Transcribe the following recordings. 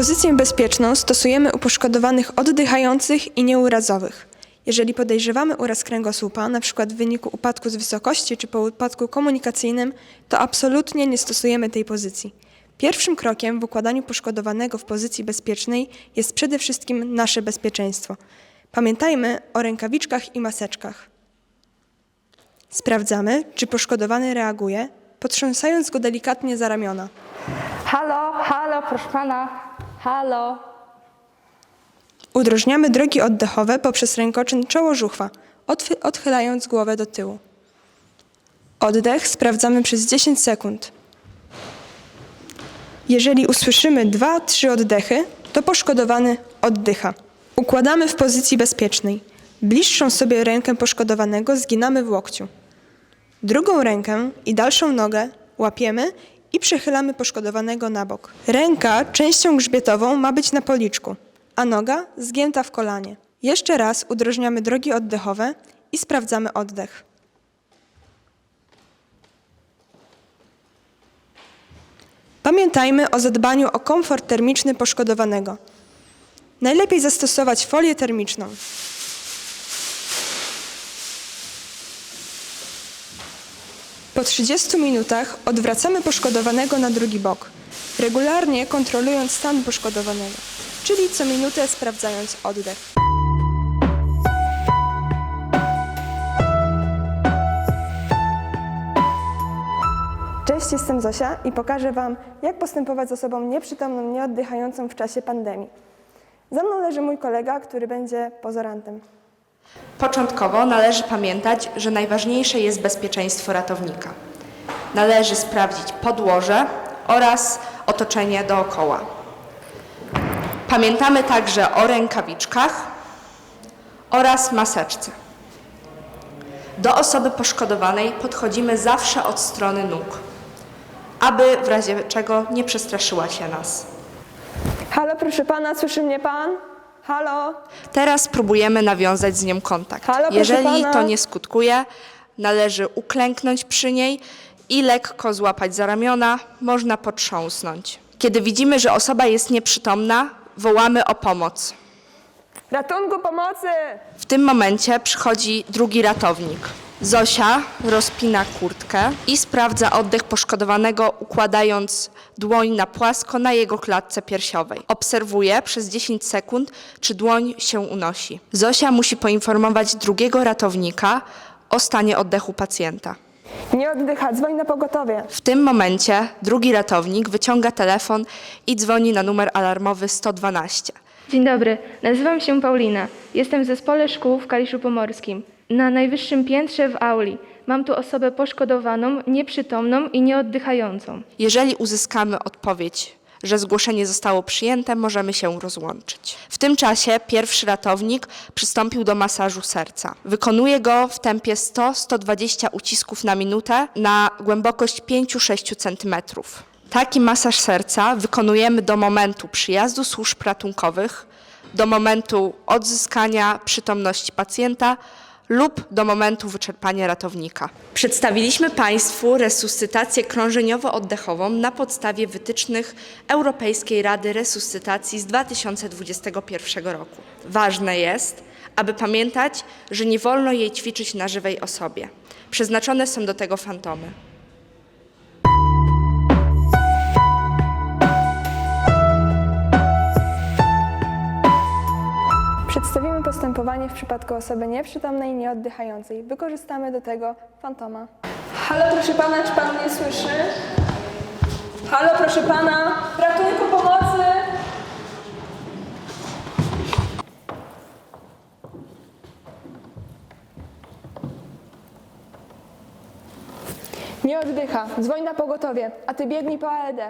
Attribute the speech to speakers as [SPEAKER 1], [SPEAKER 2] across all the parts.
[SPEAKER 1] Pozycję bezpieczną stosujemy u poszkodowanych oddychających i nieurazowych. Jeżeli podejrzewamy uraz kręgosłupa, np. w wyniku upadku z wysokości czy po upadku komunikacyjnym, to absolutnie nie stosujemy tej pozycji. Pierwszym krokiem w układaniu poszkodowanego w pozycji bezpiecznej jest przede wszystkim nasze bezpieczeństwo. Pamiętajmy o rękawiczkach i maseczkach. Sprawdzamy, czy poszkodowany reaguje, potrząsając go delikatnie za ramiona.
[SPEAKER 2] Halo, halo, proszę pana, halo.
[SPEAKER 1] Udrożniamy drogi oddechowe poprzez rękoczyn czoło-żuchwa, odchylając głowę do tyłu. Oddech sprawdzamy przez 10 sekund. Jeżeli usłyszymy 2-3 oddechy, to poszkodowany oddycha. Układamy w pozycji bezpiecznej. Bliższą sobie rękę poszkodowanego zginamy w łokciu. Drugą rękę i dalszą nogę łapiemy i przechylamy poszkodowanego na bok. Ręka częścią grzbietową ma być na policzku, a noga zgięta w kolanie. Jeszcze raz udrożniamy drogi oddechowe i sprawdzamy oddech. Pamiętajmy o zadbaniu o komfort termiczny poszkodowanego. Najlepiej zastosować folię termiczną. Po 30 minutach odwracamy poszkodowanego na drugi bok, regularnie kontrolując stan poszkodowanego, czyli co minutę sprawdzając oddech. Cześć, jestem Zosia i pokażę Wam, jak postępować z osobą nieprzytomną, nieoddychającą w czasie pandemii. Za mną leży mój kolega, który będzie pozorantem.
[SPEAKER 3] Początkowo należy pamiętać, że najważniejsze jest bezpieczeństwo ratownika. Należy sprawdzić podłoże oraz otoczenie dookoła. Pamiętamy także o rękawiczkach oraz maseczce. Do osoby poszkodowanej podchodzimy zawsze od strony nóg, aby w razie czego nie przestraszyła się nas.
[SPEAKER 1] Halo, proszę pana, słyszy mnie pan? Halo?
[SPEAKER 3] Teraz próbujemy nawiązać z nią kontakt.
[SPEAKER 1] Halo, proszę
[SPEAKER 3] Jeżeli
[SPEAKER 1] pana.
[SPEAKER 3] to nie skutkuje, należy uklęknąć przy niej i lekko złapać za ramiona, można potrząsnąć. Kiedy widzimy, że osoba jest nieprzytomna, wołamy o pomoc.
[SPEAKER 1] Ratunku, pomocy!
[SPEAKER 3] W tym momencie przychodzi drugi ratownik. Zosia rozpina kurtkę i sprawdza oddech poszkodowanego, układając dłoń na płasko na jego klatce piersiowej. Obserwuje przez 10 sekund, czy dłoń się unosi. Zosia musi poinformować drugiego ratownika o stanie oddechu pacjenta.
[SPEAKER 1] Nie oddycha, dzwoń na pogotowie.
[SPEAKER 3] W tym momencie drugi ratownik wyciąga telefon i dzwoni na numer alarmowy 112.
[SPEAKER 4] Dzień dobry, nazywam się Paulina. Jestem w zespole szkół w Kaliszu Pomorskim. Na najwyższym piętrze w auli. Mam tu osobę poszkodowaną, nieprzytomną i nieoddychającą.
[SPEAKER 3] Jeżeli uzyskamy odpowiedź, że zgłoszenie zostało przyjęte, możemy się rozłączyć. W tym czasie pierwszy ratownik przystąpił do masażu serca. Wykonuje go w tempie 100-120 ucisków na minutę na głębokość 5-6 cm. Taki masaż serca wykonujemy do momentu przyjazdu służb ratunkowych, do momentu odzyskania przytomności pacjenta lub do momentu wyczerpania ratownika. Przedstawiliśmy Państwu resuscytację krążeniowo-oddechową na podstawie wytycznych Europejskiej Rady Resuscytacji z 2021 roku. Ważne jest, aby pamiętać, że nie wolno jej ćwiczyć na żywej osobie. Przeznaczone są do tego fantomy.
[SPEAKER 1] Postępowanie w przypadku osoby nieprzytomnej, nieoddychającej. Wykorzystamy do tego fantoma. Halo, proszę pana, czy pan mnie słyszy? Halo, proszę pana, ratunku, pomocy! Nie oddycha. Dzwoń na pogotowie, a ty biegnij po AED.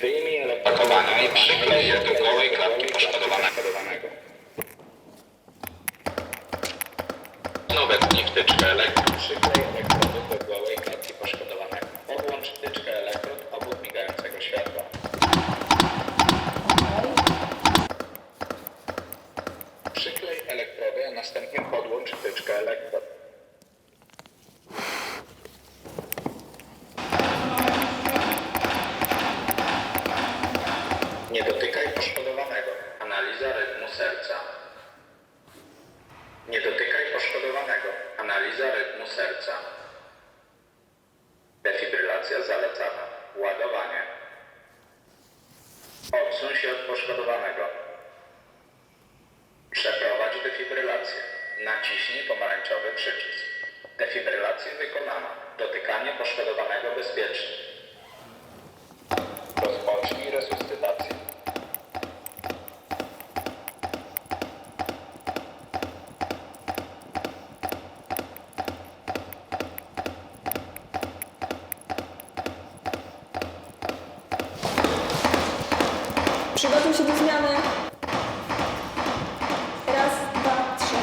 [SPEAKER 5] Wyjmij elektrodowania i przyklej je do gołej klatki poszkodowanego. Znowu wtyczkę elektrod, przyklej serca. Nie dotykaj poszkodowanego. Analiza rytmu serca. Defibrylacja zalecana. Ładowanie. Odsuń się od poszkodowanego. Przeprowadź defibrylację. Naciśnij pomarańczowy przycisk. Defibrylację wykonana. Dotykanie poszkodowanego bezpiecznie.
[SPEAKER 1] Przygotuj się do zmiany. Raz, dwa, trzy.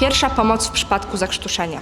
[SPEAKER 3] Pierwsza pomoc w przypadku zakrztuszenia.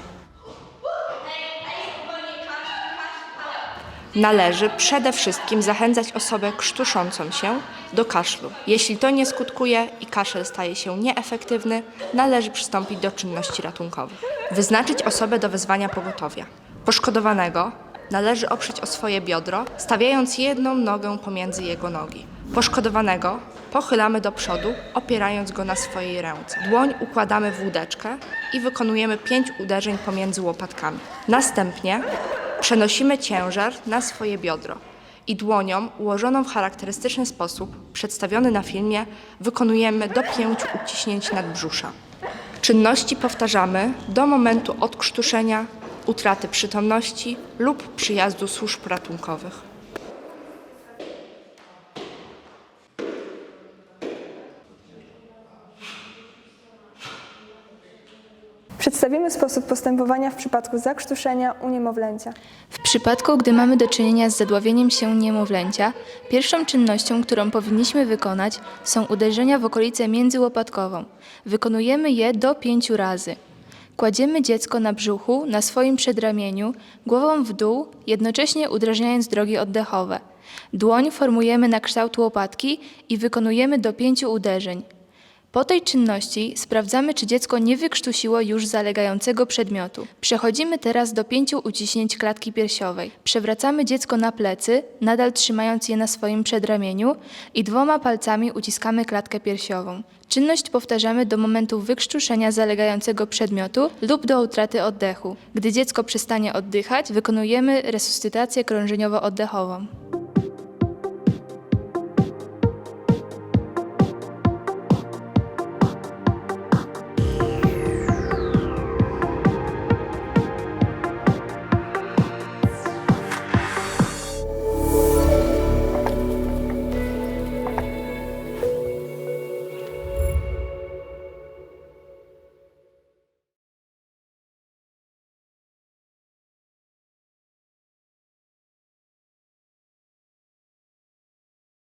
[SPEAKER 3] Należy przede wszystkim zachęcać osobę krztuszącą się do kaszlu. Jeśli to nie skutkuje i kaszel staje się nieefektywny, należy przystąpić do czynności ratunkowych. Wyznaczyć osobę do wezwania pogotowia. Poszkodowanego należy oprzeć o swoje biodro, stawiając jedną nogę pomiędzy jego nogi. Poszkodowanego pochylamy do przodu, opierając go na swojej ręce. Dłoń układamy w łódeczkę i wykonujemy pięć uderzeń pomiędzy łopatkami. Następnie przenosimy ciężar na swoje biodro i dłonią ułożoną w charakterystyczny sposób, przedstawiony na filmie, wykonujemy do pięciu uciśnięć nadbrzusza. Czynności powtarzamy do momentu odkrztuszenia, utraty przytomności lub przyjazdu służb ratunkowych.
[SPEAKER 1] Przedstawimy sposób postępowania w przypadku zakrztuszenia u niemowlęcia.
[SPEAKER 4] W przypadku, gdy mamy do czynienia z zadławieniem się niemowlęcia, pierwszą czynnością, którą powinniśmy wykonać, są uderzenia w okolicę międzyłopatkową. Wykonujemy je do pięciu razy. Kładziemy dziecko na brzuchu, na swoim przedramieniu, głową w dół, jednocześnie udrażniając drogi oddechowe. Dłoń formujemy na kształt łopatki i wykonujemy do pięciu uderzeń. Po tej czynności sprawdzamy, czy dziecko nie wykrztusiło już zalegającego przedmiotu. Przechodzimy teraz do pięciu uciśnięć klatki piersiowej. Przewracamy dziecko na plecy, nadal trzymając je na swoim przedramieniu i dwoma palcami uciskamy klatkę piersiową. Czynność powtarzamy do momentu wykrztuszenia zalegającego przedmiotu lub do utraty oddechu. Gdy dziecko przestanie oddychać, wykonujemy resuscytację krążeniowo-oddechową.